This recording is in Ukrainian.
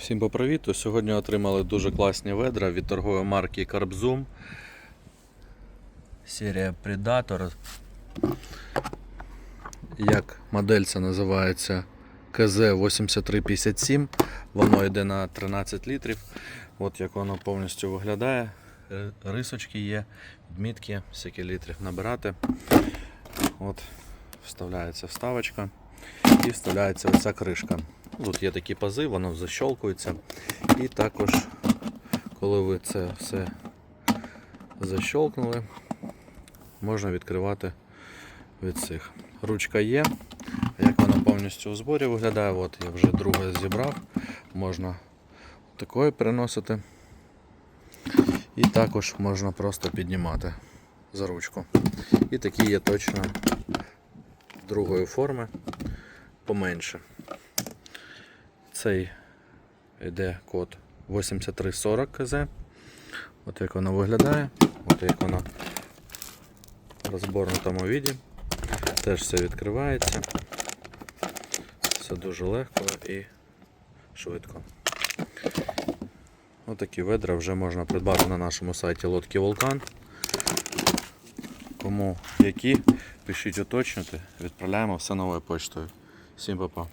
Всім по привіту. Сьогодні отримали дуже класні ведра від торгової марки Carpzoom. Серія Predator. Як модель це називається КЗ8357. Воно йде на 13 літрів. От як воно повністю виглядає. Рисочки є, відмітки, скільки літрів набирати. От, вставляється вставочка і вставляється оця кришка. Тут є такі пази, воно защолкується. І також, коли ви це все защолкнули, можна відкривати від цих. Ручка є. Як вона повністю у зборі виглядає, от я вже друге зібрав. Можна такою переносити. І також можна просто піднімати за ручку. І такі є точно другої форми поменше. Цей йде код 8340 КЗ. От як воно виглядає, от як воно в розборнутому віді. Теж все відкривається. Все дуже легко і швидко. Отакі ведра вже можна придбати на нашому сайті Лодки Вулкан. Кому які, пишіть уточнити, відправляємо все новою почтою. Всім па-па.